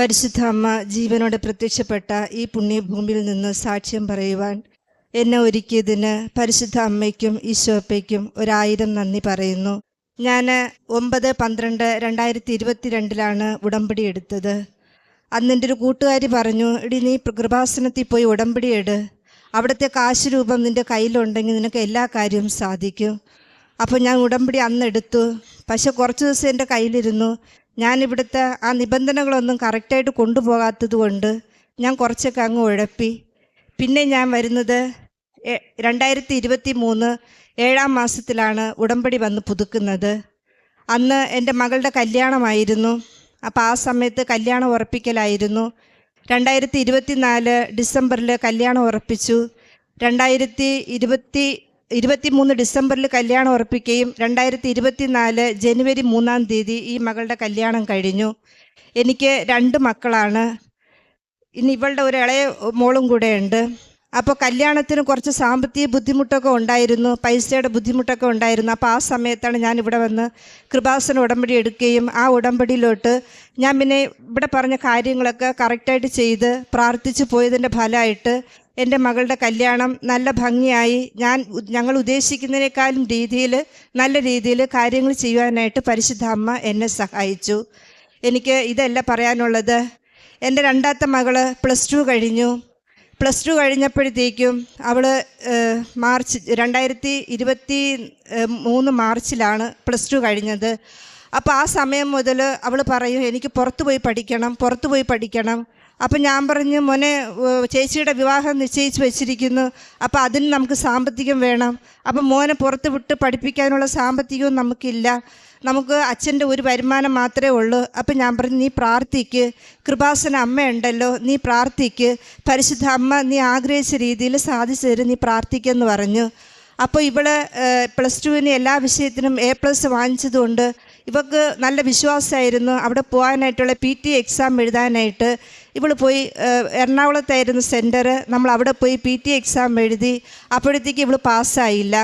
പരിശുദ്ധ അമ്മ ജീവനോട് പ്രത്യക്ഷപ്പെട്ട ഈ പുണ്യഭൂമിയിൽ നിന്ന് സാക്ഷ്യം പറയുവാൻ എന്നെ ഒരുക്കിയതിന് പരിശുദ്ധ അമ്മയ്ക്കും ഈശോപ്പയ്ക്കും ഒരായിരം നന്ദി പറയുന്നു. ഞാൻ ഒമ്പത് പന്ത്രണ്ട് രണ്ടായിരത്തി ഇരുപത്തിരണ്ടിലാണ് ഉടമ്പടി എടുത്തത്. അന്നെന്റെ ഒരു കൂട്ടുകാരി പറഞ്ഞു ഇടി നീ കൃപാസനത്തിൽ പോയി ഉടമ്പടി എട്. അവിടുത്തെ കാശ് രൂപം നിന്റെ കയ്യിലുണ്ടെങ്കിൽ നിനക്ക് എല്ലാ കാര്യവും സാധിക്കും. അപ്പോൾ ഞാൻ ഉടമ്പടി അന്ന് എടുത്തു. പക്ഷെ കുറച്ച് ദിവസം എന്റെ കയ്യിലിരുന്നു. ഞാൻ ഇവിടുത്തെ ആ നിബന്ധനകളൊന്നും കറക്റ്റായിട്ട് കൊണ്ടുപോകാത്തത് കൊണ്ട് ഞാൻ കുറച്ചൊക്കെ അങ്ങ് ഉഴപ്പി. പിന്നെ ഞാൻ വരുന്നത് രണ്ടായിരത്തി ഇരുപത്തി മൂന്ന് ഏഴാം മാസത്തിലാണ് ഉടമ്പടി വന്ന് പുതുക്കുന്നത്. അന്ന് എന്റെ മകളുടെ കല്യാണമായിരുന്നു. അപ്പോൾ ആ സമയത്ത് കല്യാണം ഉറപ്പിക്കലായിരുന്നു. രണ്ടായിരത്തി ഇരുപത്തി നാല് ഡിസംബറിൽ കല്യാണം ഉറപ്പിച്ചു. രണ്ടായിരത്തി ഇരുപത്തി ഇരുപത്തി മൂന്ന് ഡിസംബറിൽ കല്യാണം ഉറപ്പിക്കുകയും രണ്ടായിരത്തി ഇരുപത്തി നാല് ജനുവരി മൂന്നാം തീയതി ഈ മകളുടെ കല്യാണം കഴിഞ്ഞു. എനിക്ക് രണ്ട് മക്കളാണ്. ഇനി ഇവളുടെ ഒരു ഇളയ മോളും കൂടെ ഉണ്ട് അപ്പോൾ കല്യാണത്തിന് കുറച്ച് സാമ്പത്തിക ബുദ്ധിമുട്ടൊക്കെ ഉണ്ടായിരുന്നു. പൈസയുടെ ബുദ്ധിമുട്ടൊക്കെ ഉണ്ടായിരുന്നു. അപ്പോൾ ആ സമയത്താണ് ഞാൻ ഇവിടെ വന്ന് കൃപാസന ഉടമ്പടി എടുക്കുകയും ആ ഉടമ്പടിയിലോട്ട് ഞാൻ പിന്നെ ഇവിടെ പറഞ്ഞ കാര്യങ്ങളൊക്കെ കറക്റ്റായിട്ട് ചെയ്ത് പ്രാർത്ഥിച്ചു പോയതിന്റെ ഫലമായിട്ട് എന്റെ മകളുടെ കല്യാണം നല്ല ഭംഗിയായി. ഞാൻ ഞങ്ങൾ ഉദ്ദേശിക്കുന്നതിനേക്കാളും രീതിയിൽ നല്ല രീതിയിൽ കാര്യങ്ങൾ ചെയ്യുവാനായിട്ട് പരിശുദ്ധ അമ്മ എന്നെ സഹായിച്ചു. എനിക്ക് ഇതല്ല പറയാനുള്ളത്. എന്റെ രണ്ടാമത്തെ മകൾ പ്ലസ് ടു കഴിഞ്ഞു. പ്ലസ് ടു കഴിഞ്ഞപ്പോഴത്തേക്കും അവൾ മാർച്ച് രണ്ടായിരത്തി ഇരുപത്തി മൂന്ന് മാർച്ചിലാണ് പ്ലസ് ടു കഴിഞ്ഞത്. അപ്പോൾ ആ സമയം മുതൽ അവൾ പറയും എനിക്ക് പുറത്ത് പോയി പഠിക്കണം പുറത്ത് പോയി പഠിക്കണം. അപ്പം ഞാൻ പറഞ്ഞു മോനെ ചേച്ചിയുടെ വിവാഹം നിശ്ചയിച്ച് വെച്ചിരിക്കുന്നു. അപ്പോൾ അതിന് നമുക്ക് സാമ്പത്തികം വേണം. അപ്പം മോനെ പുറത്ത് വിട്ട് പഠിപ്പിക്കാനുള്ള സാമ്പത്തികവും നമുക്കില്ല. നമുക്ക് അച്ഛന്റെ ഒരു വരുമാനം മാത്രമേ ഉള്ളൂ. അപ്പം ഞാൻ പറഞ്ഞു നീ പ്രാർത്ഥിക്ക്. കൃപാസന അമ്മയുണ്ടല്ലോ നീ പ്രാർത്ഥിക്ക്. പരിശുദ്ധ അമ്മ നീ ആഗ്രഹിച്ച രീതിയിൽ സാധിച്ചു തരും നീ പ്രാർത്ഥിക്കെന്ന് പറഞ്ഞു. അപ്പോൾ ഇവൾ പ്ലസ് ടുവിന് എല്ലാ വിഷയത്തിനും എ പ്ലസ് വാങ്ങിച്ചതുകൊണ്ട് ഇവക്ക് നല്ല വിശ്വാസമായിരുന്നു. അവിടെ പോകാനായിട്ടുള്ള പി ടി എക്സാം എഴുതാനായിട്ട് ഇവൾ പോയി എറണാകുളത്തായിരുന്നു സെന്റർ നമ്മൾ അവിടെ പോയി പി ടി എക്സാം എഴുതി. അപ്പോഴത്തേക്ക് ഇവൾ പാസ്സായില്ല.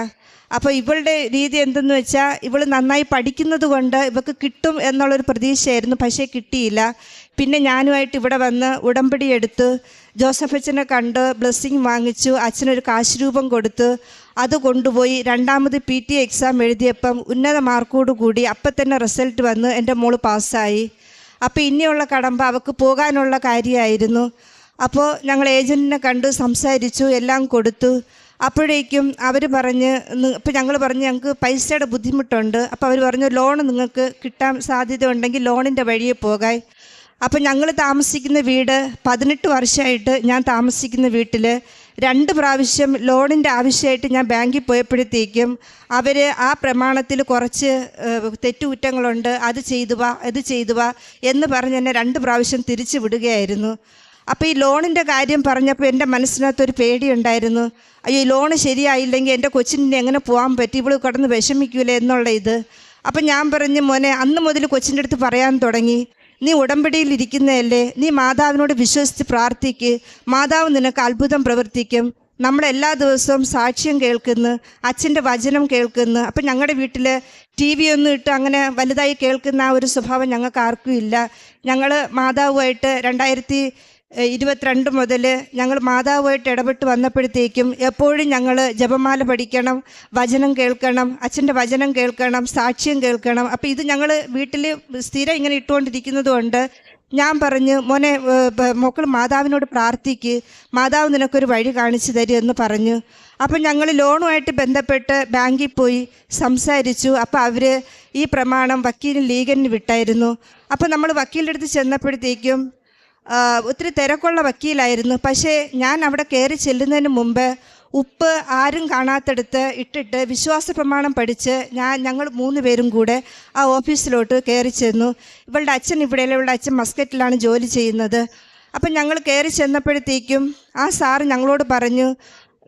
അപ്പോൾ ഇവളുടെ രീതി എന്തെന്ന് വെച്ചാൽ ഇവൾ നന്നായി പഠിക്കുന്നത് കൊണ്ട് ഇവൾക്ക് കിട്ടും എന്നുള്ളൊരു പ്രതീക്ഷയായിരുന്നു. പക്ഷേ കിട്ടിയില്ല. പിന്നെ ഞാനുമായിട്ട് ഇവിടെ വന്ന് ഉടമ്പടി എടുത്ത് ജോസഫ് അച്ഛനെ കണ്ട് ബ്ലെസ്സിങ് വാങ്ങിച്ചു. അച്ഛനൊരു കാശ് രൂപം കൊടുത്ത് അത് കൊണ്ടുപോയി രണ്ടാമത് പി ടി എക്സാം എഴുതിയപ്പം ഉന്നത മാർക്കോട് കൂടി അപ്പം തന്നെ റിസൾട്ട് വന്ന് എന്റെ മോൾ പാസ്സായി. അപ്പോൾ ഇനിയുള്ള കടമ്പ അവൾക്ക് പോകാനുള്ള കാര്യമായിരുന്നു. അപ്പോൾ ഞങ്ങൾ ഏജന്റിനെ കണ്ട് സംസാരിച്ചു എല്ലാം കൊടുത്തു. അപ്പോഴേക്കും അവർ പറഞ്ഞ് ഇപ്പം ഞങ്ങൾ പറഞ്ഞ് ഞങ്ങൾക്ക് പൈസയുടെ ബുദ്ധിമുട്ടുണ്ട്. അപ്പോൾ അവർ പറഞ്ഞു ലോൺ നിങ്ങൾക്ക് കിട്ടാൻ സാധ്യത ഉണ്ടെങ്കിൽ ലോണിന്റെ വഴിയെ പോകാൻ. അപ്പം ഞങ്ങൾ താമസിക്കുന്ന വീട് പതിനെട്ട് വർഷമായിട്ട് ഞാൻ താമസിക്കുന്ന വീട്ടിൽ രണ്ട് പ്രാവശ്യം ലോണിന്റെ ആവശ്യമായിട്ട് ഞാൻ ബാങ്കിൽ പോയപ്പോഴത്തേക്കും അവർ ആ പ്രമാണത്തിൽ കുറച്ച് തെറ്റുകുറ്റങ്ങളുണ്ട് അത് ചെയ്തു വാ ഇത് ചെയ്തു വാ എന്ന് പറഞ്ഞ് എന്നെ രണ്ട് പ്രാവശ്യം തിരിച്ചു വിടുകയായിരുന്നു. അപ്പോൾ ഈ ലോണിന്റെ കാര്യം പറഞ്ഞപ്പോൾ എന്റെ മനസ്സിനകത്തൊരു പേടിയുണ്ടായിരുന്നു. അയ്യോ ഈ ലോണ് ശരിയായില്ലെങ്കിൽ എന്റെ കൊച്ചിന്റെ എങ്ങനെ പോകാൻ പറ്റി? ഇവൾ കിടന്ന് വിഷമിക്കൂലേ എന്നുള്ള ഇത്. അപ്പം ഞാൻ പറഞ്ഞു മോനെ അന്ന് മുതൽ കൊച്ചിന്റെ അടുത്ത് പറയാൻ തുടങ്ങി. നീ ഉടമ്പടിയിൽ ഇരിക്കുന്നതല്ലേ? നീ മാതാവിനോട് വിശ്വസിച്ച് പ്രാർത്ഥിക്ക്. മാതാവ് നിനക്ക് അത്ഭുതം പ്രവർത്തിക്കും. നമ്മൾ എല്ലാ ദിവസവും സാക്ഷ്യം കേൾക്കുന്നു അച്ഛന്റെ വചനം കേൾക്കുന്നു. അപ്പം ഞങ്ങളുടെ വീട്ടിൽ ടി വി ഒന്നും ഇട്ട് അങ്ങനെ വലുതായി കേൾക്കുന്ന ആ ഒരു സ്വഭാവം ഞങ്ങൾക്ക് ആർക്കും ഇല്ല. ഞങ്ങൾ മാതാവുമായിട്ട് രണ്ടായിരത്തി ഇരുപത്തിരണ്ട് മുതൽ ഞങ്ങൾ മാതാവുമായിട്ട് ഇടപെട്ട് വന്നപ്പോഴത്തേക്കും എപ്പോഴും ഞങ്ങൾ ജപമാല പഠിക്കണം വചനം കേൾക്കണം അച്ഛന്റെ വചനം കേൾക്കണം സാക്ഷ്യം കേൾക്കണം. അപ്പോൾ ഇത് ഞങ്ങൾ വീട്ടിൽ സ്ഥിരം ഇങ്ങനെ ഇട്ടുകൊണ്ടിരിക്കുന്നതുകൊണ്ട് ഞാൻ പറഞ്ഞു മോനെ മക്കൾ മാതാവിനോട് പ്രാർത്ഥിക്ക് മാതാവ് നിനക്കൊരു വഴി കാണിച്ചു തരും എന്ന് പറഞ്ഞു. അപ്പം ഞങ്ങൾ ലോണുമായിട്ട് ബന്ധപ്പെട്ട് ബാങ്കിൽ പോയി സംസാരിച്ചു. അപ്പോൾ അവർ ഈ പ്രമാണം വക്കീലിന് ലീഗലിന് വിട്ടായിരുന്നു. അപ്പോൾ നമ്മൾ വക്കീലിന്റെ അടുത്ത് ചെന്നപ്പോഴത്തേക്കും ഒത്തിരി തിരക്കുള്ള വക്കീലായിരുന്നു. പക്ഷേ ഞാൻ അവിടെ കയറി ചെല്ലുന്നതിന് മുമ്പ് ഉപ്പ് ആരും കാണാത്തെടുത്ത് ഇട്ടിട്ട് വിശ്വാസ പ്രമാണം പഠിച്ച് ഞാൻ ഞങ്ങൾ മൂന്ന് പേരും കൂടെ ആ ഓഫീസിലോട്ട് കയറി ചെന്നു. ഇവളുടെ അച്ഛൻ ഇവിടെയല്ല ഇവളുടെ അച്ഛൻ മസ്കറ്റിലാണ് ജോലി ചെയ്യുന്നത്. അപ്പം ഞങ്ങൾ കയറി ചെന്നപ്പോഴത്തേക്കും ആ സാറ് ഞങ്ങളോട് പറഞ്ഞു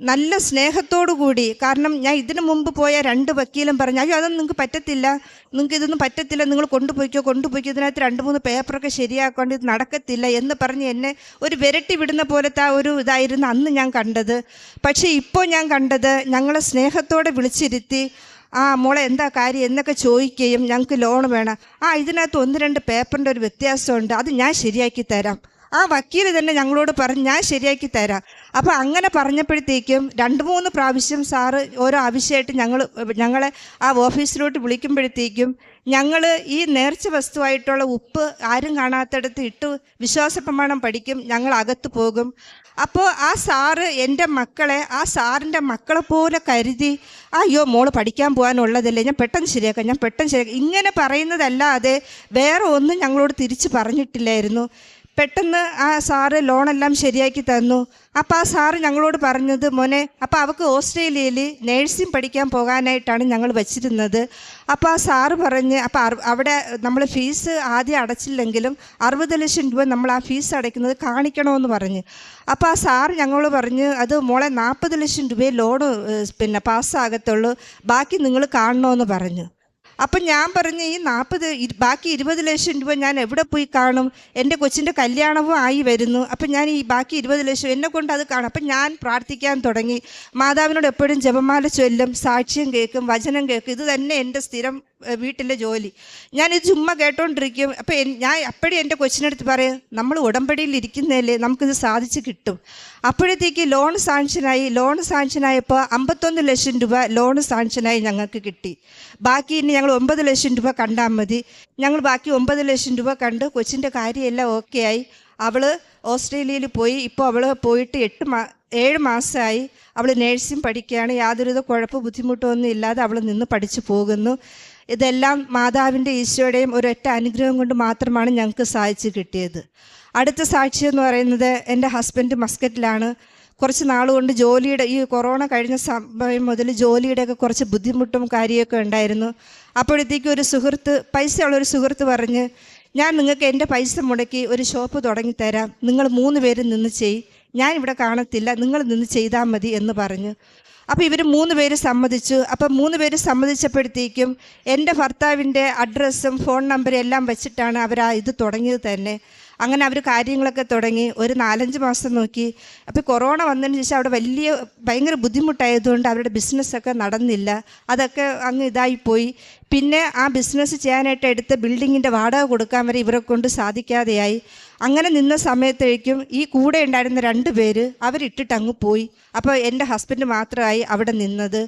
നല്ല സ്നേഹത്തോടു കൂടി കാരണം ഞാൻ ഇതിനു മുമ്പ് പോയ രണ്ട് വക്കീലും പറഞ്ഞു അയ്യോ അതൊന്നും നിങ്ങൾക്ക് പറ്റത്തില്ല. നിങ്ങൾക്ക് ഇതൊന്നും പറ്റത്തില്ല. നിങ്ങൾ കൊണ്ടുപോയിക്കോ കൊണ്ടുപോയിക്കോ. ഇതിനകത്ത് രണ്ട് മൂന്ന് പേപ്പറൊക്കെ ശരിയാക്കൊണ്ട് ഇത് നടക്കത്തില്ല എന്ന് പറഞ്ഞ് എന്നെ ഒരു വിരട്ടി വിടുന്ന പോലത്തെ ആ ഒരു ഇതായിരുന്നു അന്ന് ഞാൻ കണ്ടത്. പക്ഷേ ഇപ്പോൾ ഞാൻ കണ്ടത് ഞങ്ങളെ സ്നേഹത്തോടെ വിളിച്ചിരുത്തി ആ മോളെ എന്താ കാര്യം? എന്നൊക്കെ ചോദിക്കുകയും ഞങ്ങൾക്ക് ലോൺ വേണം. ആ ഇതിനകത്ത് ഒന്ന് രണ്ട് പേപ്പറിന്റെ ഒരു വ്യത്യാസമുണ്ട്. അത് ഞാൻ ശരിയാക്കി തരാം. ആ വക്കീൽ തന്നെ ഞങ്ങളോട് പറഞ്ഞ് ഞാൻ ശരിയാക്കി തരാം. അപ്പോൾ അങ്ങനെ പറഞ്ഞപ്പോഴത്തേക്കും രണ്ട് മൂന്ന് പ്രാവശ്യം സാറ് ഓരോ ആവശ്യമായിട്ട് ഞങ്ങൾ ഞങ്ങളെ ആ ഓഫീസിലോട്ട് വിളിക്കുമ്പോഴത്തേക്കും ഞങ്ങൾ ഈ നേർച്ച വസ്തുവായിട്ടുള്ള ഉപ്പ് ആരും കാണാത്തടത്ത് ഇട്ട് വിശ്വാസ പ്രമാണം പഠിക്കും ഞങ്ങൾ അകത്ത് പോകും. അപ്പോൾ ആ സാറ് എന്റെ മക്കളെ ആ സാറിന്റെ മക്കളെ പോലെ കരുതി അയ്യോ മോൾ പഠിക്കാൻ പോകാനുള്ളതല്ലേ ഞാൻ പെട്ടെന്ന് ശരിയാക്കാം ഞാൻ പെട്ടെന്ന് ശരിയാക്കാം. ഇങ്ങനെ പറയുന്നതല്ലാതെ വേറെ ഒന്നും ഞങ്ങളോട് തിരിച്ച് പറഞ്ഞിട്ടില്ലായിരുന്നു. പെട്ടെന്ന് ആ സാറ് ലോണെല്ലാം ശരിയാക്കി തന്നു. അപ്പോൾ ആ സാറ് ഞങ്ങളോട് പറഞ്ഞത് മോനെ അപ്പോൾ അവൾക്ക് ഓസ്ട്രേലിയയിൽ നേഴ്സിംഗ് പഠിക്കാൻ പോകാനായിട്ടാണ് ഞങ്ങൾ വച്ചിരുന്നത്. അപ്പോൾ ആ സാറ് പറഞ്ഞ് അപ്പോൾ അവിടെ നമ്മൾ ഫീസ് ആദ്യം അടച്ചില്ലെങ്കിലും അറുപത് ലക്ഷം രൂപ നമ്മൾ ആ ഫീസ് അടയ്ക്കുന്നത് കാണിക്കണമെന്ന് പറഞ്ഞ്. അപ്പോൾ ആ സാറ് ഞങ്ങളോട് പറഞ്ഞ് അത് മോളെ നാൽപ്പത് ലക്ഷം രൂപയെ ലോണ് പിന്നെ പാസ്സാകത്തുള്ളൂ ബാക്കി നിങ്ങൾ കാണണമെന്ന് പറഞ്ഞു. അപ്പം ഞാൻ പറഞ്ഞു ഈ നാൽപ്പത് ബാക്കി ഇരുപത് ലക്ഷം രൂപ ഞാൻ എവിടെ പോയി കാണും? എന്റെ കൊച്ചിന്റെ കല്യാണവും ആയി വരുന്നു. അപ്പം ഞാൻ ഈ ബാക്കി ഇരുപത് ലക്ഷം എന്നെ കൊണ്ട് അത് കാണും. അപ്പം ഞാൻ പ്രാർത്ഥിക്കാൻ തുടങ്ങി. മാതാവിനോട് എപ്പോഴും ജപമാല ചൊല്ലും സാക്ഷ്യം കേൾക്കും വചനം കേൾക്കും. ഇത് തന്നെ എന്റെ സ്ഥിരം വീട്ടിലെ ജോലി. ഞാനിത് ചുമ്മാ കേട്ടോണ്ടിരിക്കും. അപ്പോൾ ഞാൻ അപ്പോഴും എന്റെ കൊച്ചിനടുത്ത് പറയും നമ്മൾ ഉടമ്പടിയിൽ ഇരിക്കുന്നതല്ലേ നമുക്കിത് സാധിച്ച് കിട്ടും. അപ്പോഴത്തേക്ക് ലോൺ സാങ്ഷനായി ലോൺ സാങ്ഷനായപ്പോൾ അമ്പത്തൊന്ന് ലക്ഷം രൂപ ലോൺ സാങ്ഷനായി ഞങ്ങൾക്ക് കിട്ടി. ബാക്കി ഇനി ഞങ്ങൾ ഒമ്പത് ലക്ഷം രൂപ കണ്ടാൽ മതി. ഞങ്ങൾ ബാക്കി ഒമ്പത് ലക്ഷം രൂപ കണ്ട് കൊച്ചിന്റെ കാര്യമെല്ലാം ഓക്കെ ആയി. അവൾ ഓസ്ട്രേലിയയിൽ പോയി. ഇപ്പോൾ അവൾ പോയിട്ട് എട്ട് മാ ഏഴ് മാസമായി. അവൾ നേഴ്സിംഗ് പഠിക്കുകയാണ്. യാതൊരുവിധ കുഴപ്പ ബുദ്ധിമുട്ടൊന്നും ഇല്ലാതെ അവൾ നിന്ന് പഠിച്ചു പോകുന്നു. ഇതെല്ലാം മാതാവിന്റെ ഈശോയുടെയും ഒരൊറ്റ അനുഗ്രഹം കൊണ്ട് മാത്രമാണ് ഞങ്ങൾക്ക് സാധിച്ചു കിട്ടിയത്. അടുത്ത സാക്ഷി എന്ന് പറയുന്നത് എന്റെ ഹസ്ബൻഡ് മസ്കറ്റിലാണ്. കുറച്ച് നാളുകൊണ്ട് ജോലിയുടെ ഈ കൊറോണ കഴിഞ്ഞ സമയം മുതൽ ജോലിയുടെയൊക്കെ കുറച്ച് ബുദ്ധിമുട്ടും കാര്യമൊക്കെ ഉണ്ടായിരുന്നു. അപ്പോഴത്തേക്കും ഒരു സുഹൃത്ത് പൈസയുള്ളൊരു സുഹൃത്ത് പറഞ്ഞ് ഞാൻ നിങ്ങൾക്ക് എന്റെ പൈസ മുടക്കി ഒരു ഷോപ്പ് തുടങ്ങിത്തരാം നിങ്ങൾ മൂന്ന് പേര് നിന്ന് ചെയ്. ഞാൻ ഇവിടെ കാണത്തില്ല. നിങ്ങൾ നിന്ന് ചെയ്താൽ മതി എന്ന് പറഞ്ഞു. അപ്പോൾ ഇവർ മൂന്ന് പേര് സമ്മതിച്ചു. അപ്പം മൂന്ന് പേര് സമ്മതിച്ചപ്പോഴത്തേക്കും എന്റെ ഭർത്താവിന്റെ അഡ്രസ്സും ഫോൺ നമ്പറും എല്ലാം വെച്ചിട്ടാണ് അവർ ആ ഇത് തുടങ്ങിയത് തന്നെ. അങ്ങനെ അവർ കാര്യങ്ങളൊക്കെ തുടങ്ങി ഒരു നാലഞ്ച് മാസം നോക്കി. അപ്പോൾ കൊറോണ വന്നതിന് ശേഷം അവിടെ വലിയ ഭയങ്കര ബുദ്ധിമുട്ടായതുകൊണ്ട് അവരുടെ ബിസിനസ്സൊക്കെ നടന്നില്ല. അതൊക്കെ അങ്ങ് ഇതായിപ്പോയി പിന്നെ ആ ബിസിനസ് ചെയ്യാനായിട്ട് എടുത്ത ബിൽഡിങ്ങിന്റെ വാടക കൊടുക്കാൻ വരെ ഇവരെ കൊണ്ട് സാധിക്കാതെയായി. അങ്ങനെ നിന്ന സമയത്തേക്കും ഈ കൂടെ ഉണ്ടായിരുന്ന രണ്ട് പേര് അവരിട്ടിട്ട് അങ്ങ് പോയി. അപ്പോൾ എന്റെ ഹസ്ബൻഡ് മാത്രമായി അവിടെ നിന്നത്.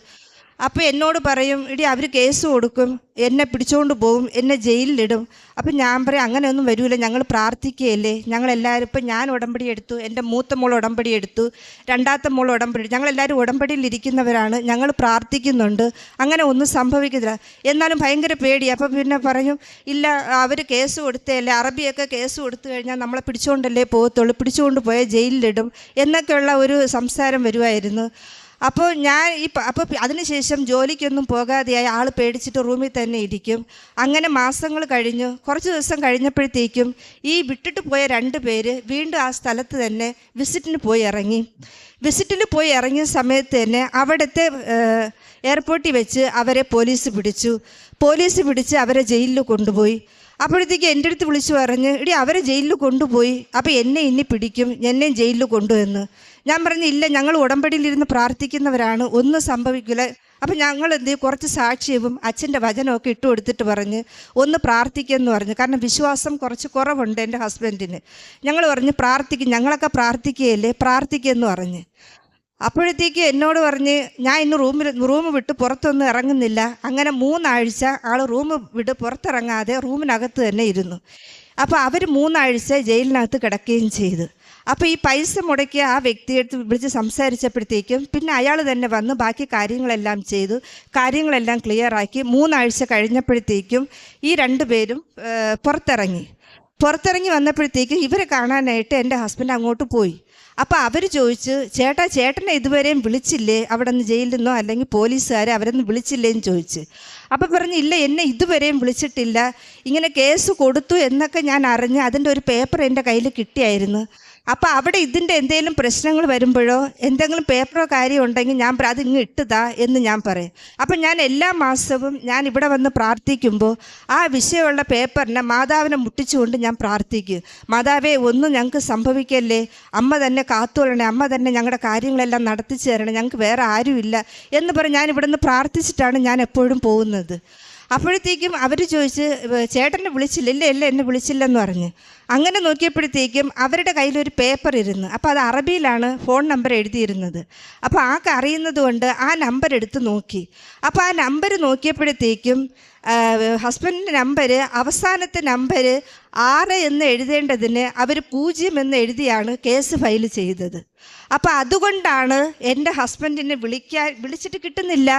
അപ്പോൾ എന്നോട് പറയും ഇടി അവർ കേസ് കൊടുക്കും എന്നെ പിടിച്ചുകൊണ്ട് പോകും എന്നെ ജയിലിലിടും. അപ്പം ഞാൻ പറയും അങ്ങനെയൊന്നും വരില്ല ഞങ്ങൾ പ്രാർത്ഥിക്കുകയല്ലേ. ഞങ്ങളെല്ലാവരും ഇപ്പം ഞാൻ ഉടമ്പടി എടുത്തു എന്റെ മൂത്ത മോൾ ഉടമ്പടി എടുത്തു രണ്ടാമത്തെ മോൾ ഉടമ്പടി. ഞങ്ങളെല്ലാവരും ഉടമ്പടിയിൽ ഇരിക്കുന്നവരാണ് ഞങ്ങൾ പ്രാർത്ഥിക്കുന്നുണ്ട് അങ്ങനെ ഒന്നും സംഭവിക്കുന്നില്ല. എന്നാലും ഭയങ്കര പേടി അപ്പം പിന്നെ പറയും ഇല്ല അവർ കേസ് കൊടുത്തല്ലേ അറബിയൊക്കെ കേസ് കൊടുത്തു കഴിഞ്ഞാൽ നമ്മളെ പിടിച്ചുകൊണ്ടല്ലേ പോകത്തുള്ളൂ പിടിച്ചുകൊണ്ട് പോയാൽ ജയിലിലിടും. എന്നൊക്കെയുള്ള ഒരു സംസാരം വരുമായിരുന്നു അപ്പോൾ ഞാൻ ഈ അപ്പോൾ അതിനുശേഷം ജോലിക്കൊന്നും പോകാതെയായി ആൾ പേടിച്ചിട്ട് റൂമിൽ തന്നെ ഇരിക്കും. അങ്ങനെ മാസങ്ങൾ കഴിഞ്ഞു. കുറച്ച് ദിവസം കഴിഞ്ഞപ്പോഴത്തേക്കും ഈ വിട്ടിട്ട് പോയ രണ്ട് പേര് വീണ്ടും ആ സ്ഥലത്ത് തന്നെ വിസിറ്റിന് പോയി ഇറങ്ങി. വിസിറ്റിന് പോയി ഇറങ്ങിയ സമയത്ത് തന്നെ അവിടുത്തെ എയർപോർട്ടിൽ വെച്ച് അവരെ പോലീസ് പിടിച്ചു. പോലീസ് പിടിച്ച് അവരെ ജയിലിൽ കൊണ്ടുപോയി. അപ്പോഴത്തേക്ക് എന്റെ അടുത്ത് വിളിച്ചു പറഞ്ഞ് ഇടി അവരെ ജയിലിൽ കൊണ്ടുപോയി. അപ്പോൾ എന്നെ ഇനി പിടിക്കും. എന്നെയും ജയിലിൽ കൊണ്ടുവന്ന്. ഞാൻ പറഞ്ഞു ഇല്ല ഞങ്ങൾ ഉടമ്പടിയിലിരുന്ന് പ്രാർത്ഥിക്കുന്നവരാണ് ഒന്നും സംഭവിക്കില്ല. അപ്പം ഞങ്ങൾ എന്ത്? കുറച്ച് സാക്ഷ്യവും അച്ഛന്റെ വചനമൊക്കെ ഇട്ട് കൊടുത്തിട്ട് പറഞ്ഞ് ഒന്ന് പ്രാർത്ഥിക്കുമെന്ന് പറഞ്ഞു. കാരണം വിശ്വാസം കുറച്ച് കുറവുണ്ട് എന്റെ ഹസ്ബൻഡിന്. ഞങ്ങൾ പറഞ്ഞ് പ്രാർത്ഥിക്കും ഞങ്ങളൊക്കെ പ്രാർത്ഥിക്കുകയല്ലേ? പ്രാർത്ഥിക്കുമെന്ന് പറഞ്ഞ്. അപ്പോഴത്തേക്ക് എന്നോട് പറഞ്ഞ് ഞാൻ ഇന്ന് റൂമിൽ റൂം വിട്ട് പുറത്തൊന്നും ഇറങ്ങുന്നില്ല. അങ്ങനെ മൂന്നാഴ്ച ആൾ റൂം വിട്ട് പുറത്തിറങ്ങാതെ റൂമിനകത്ത് തന്നെ ഇരുന്നു. അപ്പോൾ അവർ മൂന്നാഴ്ച ജയിലിനകത്ത് കിടക്കുകയും ചെയ്തു. അപ്പോൾ ഈ പൈസ മുടക്കിയ ആ വ്യക്തിയെടുത്ത് വിളിച്ച് സംസാരിച്ചപ്പോഴത്തേക്കും പിന്നെ അയാൾ തന്നെ വന്ന് ബാക്കി കാര്യങ്ങളെല്ലാം ചെയ്തു കാര്യങ്ങളെല്ലാം ക്ലിയറാക്കി മൂന്നാഴ്ച കഴിഞ്ഞപ്പോഴത്തേക്കും ഈ രണ്ടു പേരും പുറത്തിറങ്ങി. പുറത്തിറങ്ങി വന്നപ്പോഴത്തേക്കും ഇവരെ കാണാനായിട്ട് എന്റെ ഹസ്ബൻഡ് അങ്ങോട്ട് പോയി. അപ്പോൾ അവർ ചോദിച്ചു ചേട്ടാ ചേട്ടനെ ഇതുവരെയും വിളിച്ചില്ലേ? അവിടെ നിന്ന് ജയിലിൽ നിന്നോ അല്ലെങ്കിൽ പോലീസുകാരെ അവരൊന്നും വിളിച്ചില്ലേ? എന്ന് ചോദിച്ചു. അപ്പോൾ പറഞ്ഞു ഇല്ല എന്നെ ഇതുവരെയും വിളിച്ചിട്ടില്ല. ഇങ്ങനെ കേസ് കൊടുത്തു എന്നൊക്കെ ഞാൻ അറിഞ്ഞ് അതിന്റെ ഒരു പേപ്പർ എന്റെ കയ്യിൽ കിട്ടിയായിരുന്നു. അപ്പോൾ അവിടെ ഇതിന്റെ എന്തെങ്കിലും പ്രശ്നങ്ങൾ വരുമ്പോഴോ എന്തെങ്കിലും പേപ്പറോ കാര്യം ഉണ്ടെങ്കിൽ ഞാൻ അത് ഇങ്ങ് ഇട്ടുതാ എന്ന് ഞാൻ പറയും. അപ്പം ഞാൻ എല്ലാ മാസവും ഞാൻ ഇവിടെ വന്ന് പ്രാർത്ഥിക്കുമ്പോൾ ആ വിഷയമുള്ള പേപ്പറിനെ മാതാവിനെ മുട്ടിച്ചുകൊണ്ട് ഞാൻ പ്രാർത്ഥിക്കും. മാതാവേ ഒന്നും ഞങ്ങൾക്ക് സംഭവിക്കല്ലേ? അമ്മ തന്നെ കാത്തുകൊള്ളണേ അമ്മ തന്നെ ഞങ്ങളുടെ കാര്യങ്ങളെല്ലാം നടത്തിച്ചു തരണേ ഞങ്ങൾക്ക് വേറെ ആരുമില്ല എന്ന് പറഞ്ഞ് ഞാൻ ഇവിടെ നിന്ന് പ്രാർത്ഥിച്ചിട്ടാണ് ഞാൻ എപ്പോഴും പോകുന്നത്. അപ്പോഴത്തേക്കും അവർ ചോദിച്ച് ചേട്ടനെ വിളിച്ചില്ല ഇല്ല ഇല്ല എന്നെ വിളിച്ചില്ലെന്ന് പറഞ്ഞ്. അങ്ങനെ നോക്കിയപ്പോഴത്തേക്കും അവരുടെ കയ്യിലൊരു പേപ്പർ ഇരുന്ന് അപ്പോൾ അത് അറബിയിലാണ് ഫോൺ നമ്പർ എഴുതിയിരുന്നത്. അപ്പോൾ ആ അറിയുന്നത് കൊണ്ട് ആ നമ്പർ എടുത്ത് നോക്കി. അപ്പോൾ ആ നമ്പർ നോക്കിയപ്പോഴത്തേക്കും ഹസ്ബൻഡിന്റെ നമ്പർ അവസാനത്തെ നമ്പർ ആറ് എന്ന് എഴുതേണ്ടതിന് അവർ പൂജ്യം എന്ന് എഴുതിയാണ് കേസ് ഫയൽ ചെയ്തത്. അപ്പോൾ അതുകൊണ്ടാണ് എന്റെ ഹസ്ബൻഡിനെ വിളിക്കാൻ വിളിച്ചിട്ട് കിട്ടുന്നില്ല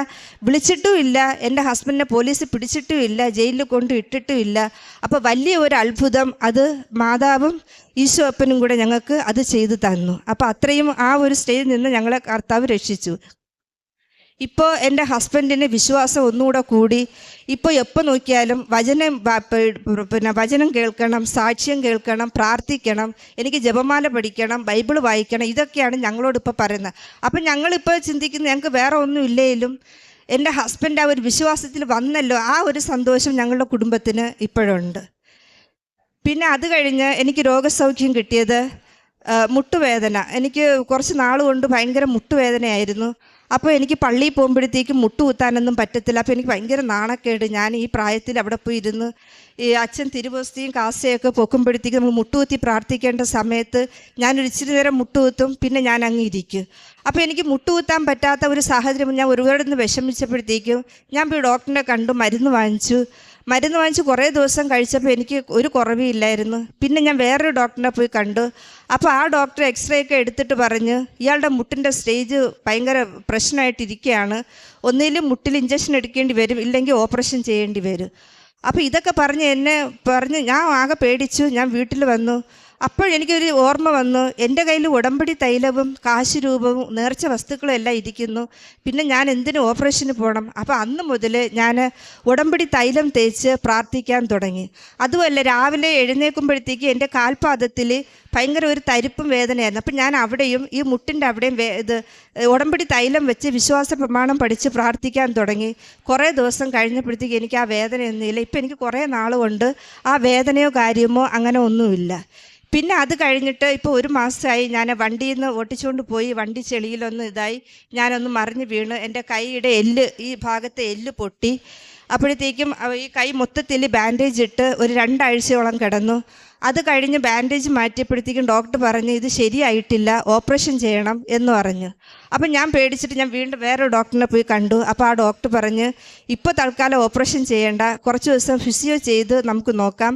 വിളിച്ചിട്ടും ഇല്ല എന്റെ ഹസ്ബൻഡിനെ പോലീസ് പിടിച്ചിട്ടുമില്ല ജയിലിൽ കൊണ്ട് ഇട്ടിട്ടും ഇല്ല. അപ്പോൾ വലിയ ഒരു അത്ഭുതം അത് മാതാവും ഈശോ അപ്പനും കൂടെ ഞങ്ങൾക്ക് അത് ചെയ്തു തന്നു. അപ്പോൾ അത്രയും ആ ഒരു സ്റ്റേജിൽ നിന്ന് ഞങ്ങളെ കർത്താവ് രക്ഷിച്ചു. ഇപ്പോൾ എന്റെ ഹസ്ബൻഡിന് വിശ്വാസം ഒന്നുകൂടെ കൂടി. ഇപ്പോൾ എപ്പോൾ നോക്കിയാലും വചനം പിന്നെ വചനം കേൾക്കണം സാക്ഷ്യം കേൾക്കണം പ്രാർത്ഥിക്കണം എനിക്ക് ജപമാല പഠിക്കണം ബൈബിൾ വായിക്കണം ഇതൊക്കെയാണ് ഞങ്ങളോട് ഇപ്പോൾ പറയുന്നത്. അപ്പം ഞങ്ങളിപ്പോൾ ചിന്തിക്കുന്നത് ഞങ്ങൾക്ക് വേറെ ഒന്നും ഇല്ലേലും എന്റെ ഹസ്ബൻഡ് ആ ഒരു വിശ്വാസത്തിൽ വന്നല്ലോ. ആ ഒരു സന്തോഷം ഞങ്ങളുടെ കുടുംബത്തിന് ഇപ്പോഴുണ്ട്. പിന്നെ അത് കഴിഞ്ഞ് എനിക്ക് രോഗസൗഖ്യം കിട്ടിയത് മുട്ടുവേദന. എനിക്ക് കുറച്ച് നാൾ കൊണ്ട് ഭയങ്കര മുട്ടുവേദനയായിരുന്നു. അപ്പോൾ എനിക്ക് പള്ളിയിൽ പോകുമ്പോഴത്തേക്കും മുട്ട് കുത്താനൊന്നും പറ്റത്തില്ല. അപ്പോൾ എനിക്ക് ഭയങ്കര നാണക്കേട്. ഞാൻ ഈ പ്രായത്തിൽ അവിടെ പോയി ഇരുന്ന് ഈ അച്ഛൻ തിരുവസ്തിയും കാസയൊക്കെ പൊക്കുമ്പോഴത്തേക്കും നമ്മൾ മുട്ടുകുത്തി പ്രാർത്ഥിക്കേണ്ട സമയത്ത് ഞാനൊരു ഇച്ചിരി നേരം മുട്ടുകുത്തും പിന്നെ ഞാൻ അങ്ങ് ഇരിക്കും. അപ്പോൾ എനിക്ക് മുട്ടുകുത്താൻ പറ്റാത്ത ഒരു സാഹചര്യം ഞാൻ ഒരുപാട് നിന്ന് വിഷമിച്ചപ്പോഴത്തേക്കും ഞാൻ പോയി ഡോക്ടറിനെ കണ്ടു മരുന്ന് വാങ്ങിച്ചു. മരുന്ന് വാങ്ങിച്ച് കുറേ ദിവസം കഴിച്ചപ്പോൾ എനിക്ക് ഒരു കുറവില്ലായിരുന്നു പിന്നെ ഞാൻ വേറൊരു ഡോക്ടറിനെ പോയി കണ്ടു. അപ്പോൾ ആ ഡോക്ടർ എക്സ്റേ ഒക്കെ എടുത്തിട്ട് പറഞ്ഞ് ഇയാളുടെ മുട്ടിന്റെ സ്റ്റേജ് ഭയങ്കര പ്രശ്നമായിട്ടിരിക്കുകയാണ് ഒന്നിലും മുട്ടിൽ ഇഞ്ചക്ഷൻ എടുക്കേണ്ടി വരും ഇല്ലെങ്കിൽ ഓപ്പറേഷൻ ചെയ്യേണ്ടി വരും. അപ്പോൾ ഇതൊക്കെ പറഞ്ഞ് എന്നെ പറഞ്ഞ് ഞാൻ ആകെ പേടിച്ചു. ഞാൻ വീട്ടിൽ വന്നു. അപ്പോൾ എനിക്കൊരു ഓർമ്മ വന്നു. എന്റെ കയ്യിൽ ഉടമ്പടി തൈലവും കാശ് രൂപവും നേർച്ച വസ്തുക്കളും എല്ലാം ഇരിക്കുന്നു. പിന്നെ ഞാൻ എന്തിനു ഓപ്പറേഷന് പോകണം? അപ്പോൾ അന്ന് മുതൽ ഞാൻ ഉടമ്പടി തൈലം തേച്ച് പ്രാർത്ഥിക്കാൻ തുടങ്ങി. അതുമല്ല രാവിലെ എഴുന്നേൽക്കുമ്പോഴത്തേക്ക് എന്റെ കാൽപാദത്തിൽ ഭയങ്കര ഒരു തരിപ്പും വേദനയായിരുന്നു. അപ്പം ഞാൻ അവിടെയും ഈ മുട്ടിന്റെ അവിടെയും ഇത് ഉടമ്പടി തൈലം വെച്ച് വിശ്വാസ പ്രമാണം പഠിച്ച് പ്രാർത്ഥിക്കാൻ തുടങ്ങി. കുറേ ദിവസം കഴിഞ്ഞപ്പോഴത്തേക്ക് എനിക്ക് ആ വേദനയൊന്നുമില്ല. ഇപ്പം എനിക്ക് കുറേ നാൾ കൊണ്ട് ആ വേദനയോ കാര്യമോ അങ്ങനെ ഒന്നുമില്ല. പിന്നെ അത് കഴിഞ്ഞിട്ട് ഇപ്പോൾ ഒരു മാസമായി ഞാൻ വണ്ടിയിൽ നിന്ന് ഓട്ടിച്ചുകൊണ്ട് പോയി വണ്ടി ചെളിയിലൊന്ന് ഇതായി. ഞാനൊന്ന് മറിഞ്ഞ് വീണ്. എന്റെ കൈയുടെ എല്ല് ഈ ഭാഗത്തെ എല്ല് പൊട്ടി. അപ്പോഴത്തേക്കും ഈ കൈ മൊത്തത്തിൽ ബാൻഡേജ് ഇട്ട് ഒരു രണ്ടാഴ്ചയോളം കിടന്നു. അത് കഴിഞ്ഞ് ബാൻഡേജ് മാറ്റിയപ്പോഴത്തേക്കും ഡോക്ടർ പറഞ്ഞു ഇത് ശരിയായിട്ടില്ല ഓപ്പറേഷൻ ചെയ്യണം എന്ന് പറഞ്ഞു. അപ്പം ഞാൻ പേടിച്ചിട്ട് ഞാൻ വീണ്ടും വേറെ ഡോക്ടറിനെ പോയി കണ്ടു. അപ്പോൾ ആ ഡോക്ടർ പറഞ്ഞ് ഇപ്പോൾ തൽക്കാലം ഓപ്പറേഷൻ ചെയ്യേണ്ട. കുറച്ച് ദിവസം ഫിസിയോ ചെയ്ത് നമുക്ക് നോക്കാം.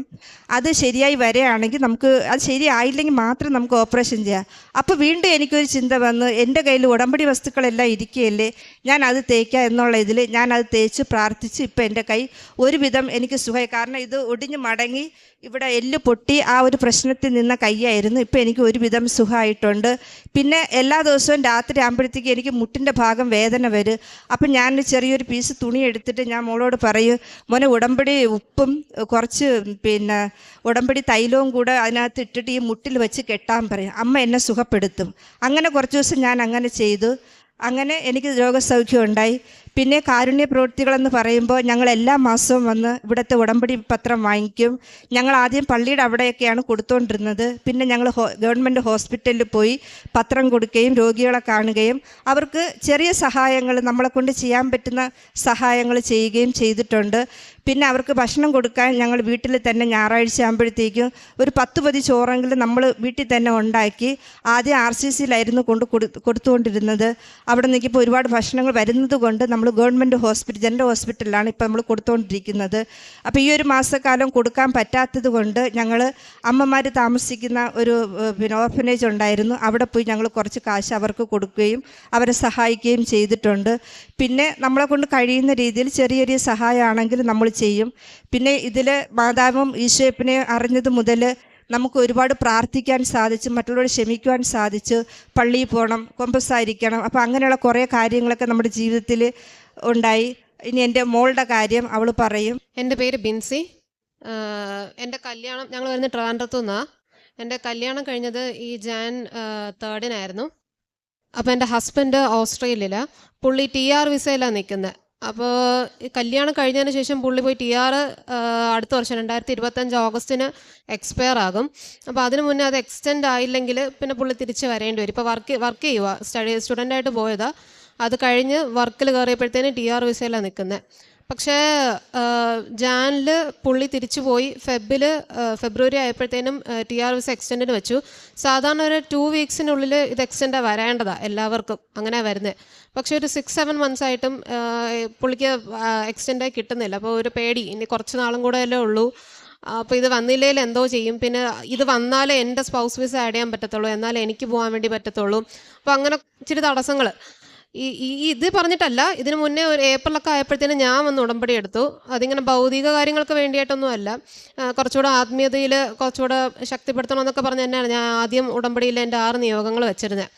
അത് ശരിയായി വരികയാണെങ്കിൽ നമുക്ക് അത് ശരിയായില്ലെങ്കിൽ മാത്രം നമുക്ക് ഓപ്പറേഷൻ ചെയ്യാം. അപ്പോൾ വീണ്ടും എനിക്കൊരു ചിന്ത വന്ന് എന്റെ കയ്യിൽ ഉടമ്പടി വസ്തുക്കളെല്ലാം ഇരിക്കുകയല്ലേ? ഞാൻ അത് തേക്കാം എന്നുള്ള ഇതിൽ ഞാൻ അത് തേച്ച് പ്രാർത്ഥിച്ച് ഇപ്പോൾ എന്റെ കൈ ഒരുവിധം എനിക്ക് സുഖമായി. കാരണം ഇത് ഒടിഞ്ഞ് മടങ്ങി ഇവിടെ എല്ല് പൊട്ടി ആ ഒരു പ്രശ്നത്തിൽ നിന്ന കൈയായിരുന്നു ഇപ്പോൾ എനിക്ക് ഒരുവിധം സുഖമായിട്ടുണ്ട്. പിന്നെ എല്ലാ ദിവസവും രാത്രി ആകുമ്പോഴത്തേക്ക് എനിക്ക് മുട്ടിന്റെ ഭാഗം വേദന വരും. അപ്പം ഞാൻ ചെറിയൊരു പീസ് തുണി എടുത്തിട്ട് ഞാൻ മോളോട് പറയും മോനെ ഉടമ്പടി ഉപ്പും കുറച്ച് പിന്നെ ഉടമ്പടി തൈലവും കൂടെ അതിനകത്ത് ഇട്ടിട്ട് ഈ മുട്ടിൽ വെച്ച് കെട്ടാൻ പറയും. അമ്മ എന്നെ സുഖപ്പെടുത്തും. അങ്ങനെ കുറച്ച് ദിവസം ഞാൻ അങ്ങനെ ചെയ്തു. അങ്ങനെ എനിക്ക് രോഗസൗഖ്യം ഉണ്ടായി. പിന്നെ കാരുണ്യ പ്രവൃത്തികളെന്ന് പറയുമ്പോൾ ഞങ്ങൾ എല്ലാ മാസവും വന്ന് ഇവിടുത്തെ ഉടമ്പടി പത്രം വാങ്ങിക്കും. ഞങ്ങൾ ആദ്യം പള്ളിയുടെ അവിടെയൊക്കെയാണ് കൊടുത്തുകൊണ്ടിരുന്നത് പിന്നെ ഞങ്ങൾ ഗവൺമെന്റ് ഹോസ്പിറ്റലിൽ പോയി പത്രം കൊടുക്കുകയും രോഗികളെ കാണുകയും അവർക്ക് ചെറിയ സഹായങ്ങൾ നമ്മളെ കൊണ്ട് ചെയ്യാൻ പറ്റുന്ന സഹായങ്ങൾ ചെയ്യുകയും ചെയ്തിട്ടുണ്ട്. പിന്നെ അവർക്ക് ഭക്ഷണം കൊടുക്കാൻ ഞങ്ങൾ വീട്ടിൽ തന്നെ ഞായറാഴ്ച ആകുമ്പോഴത്തേക്കും ഒരു പത്ത് പതി ചോറെങ്കിലും നമ്മൾ വീട്ടിൽ തന്നെ ഉണ്ടാക്കി ആദ്യം ആർ സി സിയിലായിരുന്നു കൊണ്ട് കൊടു കൊടുത്തുകൊണ്ടിരുന്നത്. അവിടെ നിൽക്കിപ്പോൾ ഒരുപാട് ഭക്ഷണങ്ങൾ വരുന്നത് കൊണ്ട് നമ്മൾ ഗവൺമെന്റ് ഹോസ്പിറ്റൽ ജനറൽ ഹോസ്പിറ്റലിലാണ് ഇപ്പോൾ നമ്മൾ കൊടുത്തുകൊണ്ടിരിക്കുന്നത് അപ്പോൾ ഈ ഒരു മാസക്കാലം കൊടുക്കാൻ പറ്റാത്തത് കൊണ്ട് ഞങ്ങൾ അമ്മമാർ താമസിക്കുന്ന ഒരു പിന്നെ ഓർഫനേജ് ഉണ്ടായിരുന്നു. അവിടെ പോയി ഞങ്ങൾ കുറച്ച് കാശ് അവർക്ക് കൊടുക്കുകയും അവരെ സഹായിക്കുകയും ചെയ്തിട്ടുണ്ട്. പിന്നെ നമ്മളെ കൊണ്ട് കഴിയുന്ന രീതിയിൽ ചെറിയ ചെറിയ സഹായമാണെങ്കിൽ നമ്മൾ ചെയ്യും. പിന്നെ ഇതിൽ മാതാവും ഈശോപ്പിനെ അറിഞ്ഞത് മുതൽ നമുക്ക് ഒരുപാട് പ്രാർത്ഥിക്കാൻ സാധിച്ചു മറ്റുള്ളവരെ ക്ഷമിക്കുവാൻ സാധിച്ചു പള്ളിയിൽ പോകണം കൊമ്പസായിരിക്കണം അപ്പോൾ അങ്ങനെയുള്ള കുറേ കാര്യങ്ങളൊക്കെ നമ്മുടെ ജീവിതത്തിൽ ഉണ്ടായി. ഇനി എന്റെ മോളുടെ കാര്യം അവൾ പറയും. എന്റെ പേര് ബിൻസി. എന്റെ കല്യാണം ഞങ്ങൾ വരുന്ന ട്രിവാൻഡ്രത്തു നിന്നാണ് എന്റെ കല്യാണം കഴിഞ്ഞത് ഈ ജാൻ തേർഡിനായിരുന്നു അപ്പോൾ എന്റെ ഹസ്ബൻഡ് ഓസ്ട്രേലിയയിലാണ് പുള്ളി ടി ആർ വിസയിലാണ് നിൽക്കുന്നത് അപ്പോൾ ഈ കല്യാണം കഴിഞ്ഞതിന് ശേഷം പുള്ളി പോയി ടി ആർ അടുത്ത വർഷം രണ്ടായിരത്തി ഇരുപത്തഞ്ച് ഓഗസ്റ്റിന് എക്സ്പയർ ആകും. അപ്പോൾ അതിന് മുന്നേ അത് എക്സ്റ്റെൻഡ് ആയില്ലെങ്കിൽ പിന്നെ പുള്ളി തിരിച്ച് വരേണ്ടി വരും. ഇപ്പോൾ വർക്ക് വർക്ക് ചെയ്യുക സ്റ്റഡി സ്റ്റുഡന്റായിട്ട് പോയതാ. അത് കഴിഞ്ഞ് വർക്കിൽ കയറിയപ്പോഴത്തേന് ടി ആർ വിസയിലാണ് നിൽക്കുന്നത് പക്ഷേ ജാനിൽ പുള്ളി തിരിച്ചു പോയി. ഫെബിൽ ഫെബ്രുവരി ആയപ്പോഴത്തേനും ടി ആർ വിസ എക്സ്റ്റെൻഡിന് വെച്ചു. സാധാരണ ഒരു ടു വീക്സിനുള്ളിൽ ഇത് എക്സ്റ്റെൻഡ് വരേണ്ടതാണ് എല്ലാവർക്കും. അങ്ങനെ വരുന്നത് പക്ഷേ ഒരു സിക്സ് സെവൻ മന്ത്സ് ആയിട്ടും പുള്ളിക്ക് എക്സ്റ്റെൻഡായി കിട്ടുന്നില്ല. അപ്പോൾ ഒരു പേടി. ഇനി കുറച്ച് നാളും കൂടെ അല്ലേ ഉള്ളൂ. അപ്പോൾ ഇത് വന്നില്ലെങ്കിൽ എന്തോ ചെയ്യും. പിന്നെ ഇത് വന്നാലേ എന്റെ സ്പൗസ് വിസ ആഡ് ചെയ്യാൻ പറ്റത്തുള്ളൂ. എന്നാലേ എനിക്ക് പോകാൻ വേണ്ടി പറ്റത്തുള്ളൂ. അപ്പോൾ അങ്ങനെ ഇച്ചിരി തടസ്സങ്ങൾ ഈ- ഈ ഇത് പറഞ്ഞിട്ടല്ല. ഇതിന് മുന്നേ ഒരു ഏപ്രിലൊക്കെ ആയപ്പോഴത്തേനും ഞാൻ വന്ന് ഉടമ്പടി എടുത്തു. അതിങ്ങനെ ഭൗതിക കാര്യങ്ങൾക്ക് വേണ്ടിയിട്ടൊന്നും അല്ല. കുറച്ചുകൂടെ ആത്മീയതയിൽ കുറച്ചുകൂടെ ശക്തിപ്പെടുത്തണം എന്നൊക്കെ പറഞ്ഞ് തന്നെയാണ് ഞാൻ ആദ്യം ഉടമ്പടിയിൽ എന്റെ ആറ് നിയോഗങ്ങൾ വെച്ചിരുന്നത്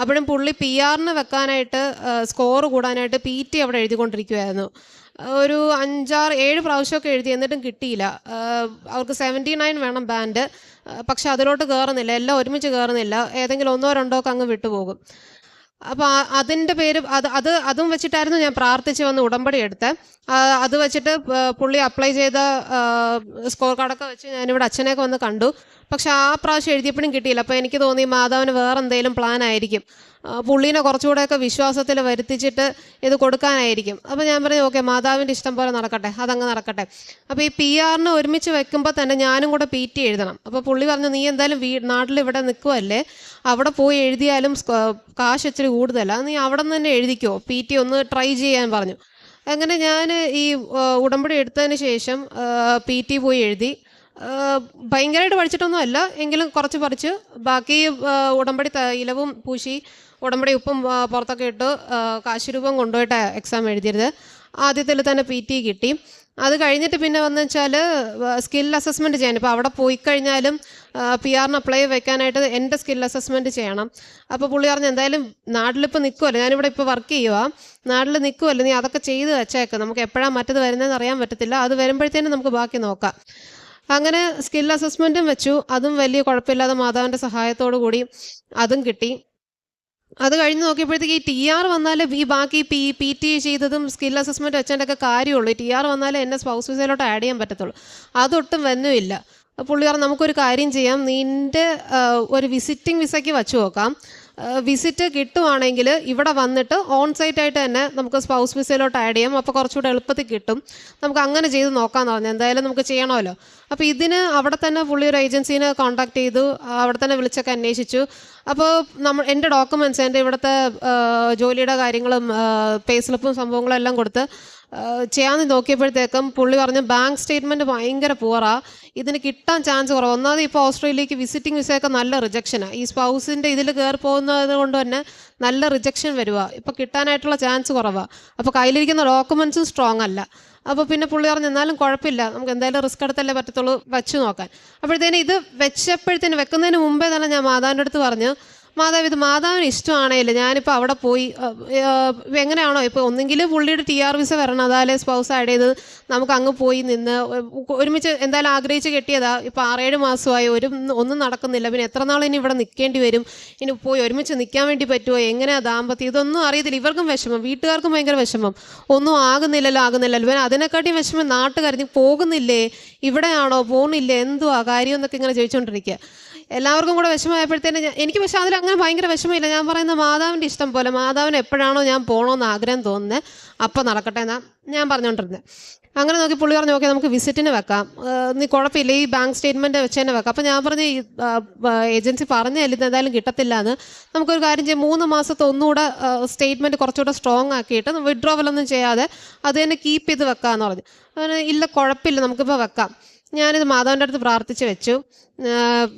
അപ്പോഴും പുള്ളി പി ആറിന് വെക്കാനായിട്ട് സ്കോർ കൂടാനായിട്ട് പി ടി അവിടെ എഴുതിക്കൊണ്ടിരിക്കുമായിരുന്നു ഒരു അഞ്ചാറ് ഏഴ് പ്രാവശ്യമൊക്കെ എഴുതി എന്നിട്ടും കിട്ടിയില്ല. അവർക്ക് സെവന്റി നയൻ വേണം ബാൻഡ് പക്ഷെ അതിലോട്ട് കയറുന്നില്ല എല്ലാം ഒരുമിച്ച് കയറുന്നില്ല ഏതെങ്കിലും ഒന്നോ രണ്ടോ ഒക്കെ അങ്ങ് വിട്ടുപോകും. അപ്പോൾ അതിന്റെ പേര് അത് അത് അതും വെച്ചിട്ടായിരുന്നു ഞാൻ പ്രാർത്ഥിച്ച് വന്ന് ഉടമ്പടി എടുത്ത്. അത് വെച്ചിട്ട് പുള്ളി അപ്ലൈ ചെയ്ത സ്കോർ കാർഡൊക്കെ വെച്ച് ഞാനിവിടെ അച്ഛനെയൊക്കെ വന്ന് കണ്ടു. പക്ഷെ ആ പ്രാവശ്യം എഴുതിയപ്പോഴും കിട്ടിയില്ല. അപ്പോൾ എനിക്ക് തോന്നി മാതാവിന് വേറെ എന്തെങ്കിലും പ്ലാൻ ആയിരിക്കും പുള്ളീനെ കുറച്ചുകൂടെയൊക്കെ വിശ്വാസത്തിൽ വരുത്തിച്ചിട്ട് ഇത് കൊടുക്കാനായിരിക്കും. അപ്പോൾ ഞാൻ പറഞ്ഞു ഓക്കെ മാതാവിന്റെ ഇഷ്ടം പോലെ നടക്കട്ടെ. അതങ്ങ് നടക്കട്ടെ. അപ്പോൾ ഈ പി ആറിന് ഒരുമിച്ച് വെക്കുമ്പോൾ തന്നെ ഞാനും കൂടെ പി ടി എഴുതണം. അപ്പോൾ പുള്ളി പറഞ്ഞു നീ എന്തായാലും വീ നാട്ടിൽ ഇവിടെ നിൽക്കുമല്ലേ അവിടെ പോയി എഴുതിയാലും കാശ് ഇച്ചിരി കൂടുതലാണ് നീ അവിടെ നിന്ന് തന്നെ എഴുതിക്കോ. പി ടി ഒന്ന് ട്രൈ ചെയ്യാൻ പറഞ്ഞു. അങ്ങനെ ഞാൻ ഈ ഉടമ്പടി എടുത്തതിന് ശേഷം പി ടി പോയി എഴുതി. ഭയങ്കരമായിട്ട് പഠിച്ചിട്ടൊന്നും അല്ല എങ്കിലും കുറച്ച് പറിച്ച് ബാക്കി ഉടമ്പടി ഇലവും പൂശി ഉടമ്പടി ഉപ്പും പുറത്തൊക്കെ ഇട്ട് കാശുരൂപം കാശ് രൂപം കൊണ്ടുപോയിട്ട് എക്സാം എഴുതിയത് ആദ്യത്തിൽ തന്നെ പി ടി കിട്ടി. അത് കഴിഞ്ഞിട്ട് പിന്നെ വന്നു വെച്ചാൽ സ്കിൽ അസസ്മെന്റ് ചെയ്യണം ഇപ്പോൾ അവിടെ പോയി കഴിഞ്ഞാലും പി ആറിന് അപ്ലൈ വെക്കാനായിട്ട് എന്റെ സ്കിൽ അസസ്മെന്റ് ചെയ്യണം. അപ്പോൾ പുള്ളി പറഞ്ഞു എന്തായാലും നാട്ടിലിപ്പോൾ നിൽക്കുമല്ലോ ഞാനിവിടെ ഇപ്പോൾ വർക്ക് ചെയ്യുക നാട്ടിൽ നിൽക്കുമല്ലോ നീ അതൊക്കെ ചെയ്ത് വെച്ചേക്ക്. നമുക്ക് എപ്പോഴാണ് മറ്റത് വരുന്നതെന്ന് അറിയാൻ പറ്റത്തില്ല. അത് വരുമ്പോഴത്തേനും നമുക്ക് ബാക്കി നോക്കാം. അങ്ങനെ സ്കിൽ അസസ്മെന്റും വെച്ചു. അതും വലിയ കുഴപ്പമില്ലാതെ മാതാവിന്റെ സഹായത്തോടു കൂടി അതും കിട്ടി. അത് കഴിഞ്ഞ് നോക്കിയപ്പോഴത്തേക്ക് ഈ ടി ആർ വന്നാൽ ഈ ബാക്കി പി പി ടി ചെയ്തതും സ്കിൽ അസസ്മെന്റ് വെച്ചതിന്റെയൊക്കെ കാര്യമുള്ളൂ. ടി ആർ വന്നാലേ എന്നെ സ്പൗസ് വിസയിലോട്ട് ആഡ് ചെയ്യാൻ പറ്റത്തുള്ളൂ. അതൊട്ടും വന്നുമില്ല പുള്ളി നമുക്കൊരു കാര്യം ചെയ്യാം. നിന്റെ ഒരു വിസിറ്റിംഗ് വിസയ്ക്ക് വച്ചു നോക്കാം. വിസിറ്റ് കിട്ടുവാണെങ്കിൽ ഇവിടെ വന്നിട്ട് ഓൺ സൈറ്റ് ആയിട്ട് തന്നെ നമുക്ക് സ്പൗസ് വിസയിലോട്ട് ആഡ് ചെയ്യാം. അപ്പോൾ കുറച്ചുകൂടെ എളുപ്പത്തിൽ കിട്ടും. നമുക്ക് അങ്ങനെ ചെയ്ത് നോക്കാമെന്ന് പറഞ്ഞു. എന്തായാലും നമുക്ക് ചെയ്യണമല്ലോ. അപ്പോൾ ഇതിന് അവിടെ തന്നെ പുള്ളി ഒരു ഏജൻസീനെ കോൺടാക്ട് ചെയ്തു. അവിടെ തന്നെ വിളിച്ചൊക്കെ അന്വേഷിച്ചു. അപ്പോൾ നമ്മൾ എന്റെ ഡോക്യുമെന്റ്സ് എന്റെ ഇവിടുത്തെ ജോലിയുടെ കാര്യങ്ങളും പേ സ്ലിപ്പും സംഭവങ്ങളും എല്ലാം കൊടുത്ത് ചെയ്യാൻ നോക്കിയപ്പോഴത്തേക്കും പുള്ളി പറഞ്ഞു ബാങ്ക് സ്റ്റേറ്റ്മെന്റ് ഭയങ്കര പൂറാ ഇതിന് കിട്ടാൻ ചാൻസ് കുറവ്. ഒന്നാമത് ഇപ്പോൾ ഓസ്ട്രേലിയക്ക് വിസിറ്റിംഗ് വിസയൊക്കെ നല്ല റിജക്ഷനാണ് ഈ സ്പൗസിന്റെ ഇതിൽ കയറി പോകുന്നത് കൊണ്ട് തന്നെ നല്ല റിജക്ഷൻ വരുക ഇപ്പോൾ കിട്ടാനായിട്ടുള്ള ചാൻസ് കുറവാണ് അപ്പോൾ കയ്യിലിരിക്കുന്ന ഡോക്യുമെന്റ്സും സ്ട്രോങ് അല്ല. അപ്പോൾ പിന്നെ പുള്ളി പറഞ്ഞു എന്നാലും കുഴപ്പമില്ല. നമുക്ക് എന്തായാലും റിസ്ക് എടുത്തല്ലേ പറ്റത്തുള്ളൂ. വെച്ച് നോക്കാൻ. അപ്പോഴത്തേന് ഇത് വെച്ചപ്പോഴത്തേന് വെക്കുന്നതിന് മുമ്പേ തന്നെ ഞാൻ മാതാവിന്റെ അടുത്ത് പറഞ്ഞു മാതാവ് ഇത് മാതാവിന് ഇഷ്ടമാണേലും. ഞാനിപ്പോൾ അവിടെ പോയി എങ്ങനെയാണോ ഇപ്പോൾ ഒന്നെങ്കിൽ പുള്ളിയുടെ ടി ആർ വിസ വരണം. അതാലെ സ്പൗസ് ആഡ് ചെയ്ത് നമുക്ക് അങ്ങ് പോയി നിന്ന് ഒരുമിച്ച് എന്തായാലും ആഗ്രഹിച്ച് കെട്ടിയതാ. ഇപ്പോൾ ആറേഴ് മാസമായി ഒരു ഒന്നും നടക്കുന്നില്ല. പിന്നെ എത്ര നാൾ ഇനി ഇവിടെ നിൽക്കേണ്ടി വരും? ഇനി പോയി ഒരുമിച്ച് നിൽക്കാൻ വേണ്ടി പറ്റുമോ എങ്ങനെയാ ദാമ്പത്യം? ഇതൊന്നും അറിയത്തില്ല. ഇവർക്കും വിഷമം. വീട്ടുകാർക്കും ഭയങ്കര വിഷമം. ഒന്നും ആകുന്നില്ലല്ലോ ആകുന്നില്ലല്ലോ. പിന്നെ അതിനെക്കാട്ടിയും വിഷമം നാട്ടുകാർ. നീ പോകുന്നില്ലേ? ഇവിടെയാണോ? പോകുന്നില്ലേ എന്തുവാ? കാര്യം എന്നൊക്കെ ഇങ്ങനെ ചോദിച്ചുകൊണ്ടിരിക്കുക എല്ലാവർക്കും കൂടെ വിഷമമായപ്പോഴത്തേന് എനിക്ക് പക്ഷേ അതിൽ അങ്ങനെ ഭയങ്കര വിഷമമില്ല. ഞാൻ പറയുന്ന മാതാവിന്റെ ഇഷ്ടം പോലെ മാതാവിന് എപ്പോഴാണോ ഞാൻ പോകണമെന്ന് ആഗ്രഹം തോന്നുന്നത് അപ്പം നടക്കട്ടെ എന്നാ ഞാൻ പറഞ്ഞുകൊണ്ടിരുന്നത് അങ്ങനെ നോക്കി പുള്ളി പറഞ്ഞു ഓക്കെ നമുക്ക് വിസിറ്റിന് വെക്കാം. നീ കുഴപ്പമില്ല ഈ ബാങ്ക് സ്റ്റേറ്റ്മെന്റ് വെച്ച് തന്നെ വെക്കാം. അപ്പോൾ ഞാൻ പറഞ്ഞു ഈ ഏജൻസി പറഞ്ഞു ഇത് എന്തായാലും കിട്ടത്തില്ല എന്ന് നമുക്കൊരു കാര്യം ചെയ്യാം മൂന്ന് മാസത്തെ ഒന്നുകൂടെ സ്റ്റേറ്റ്മെന്റ് കുറച്ചുകൂടെ സ്ട്രോങ് ആക്കിയിട്ട് വിഡ്രോവലൊന്നും ചെയ്യാതെ അത് തന്നെ കീപ്പ് ചെയ്ത് വെക്കാമെന്ന് പറഞ്ഞു. അങ്ങനെ ഇല്ല കുഴപ്പമില്ല നമുക്കിപ്പോൾ വെക്കാം. ഞാനിത് മാധവന്റെ അടുത്ത് പ്രാർത്ഥിച്ച് വെച്ചു.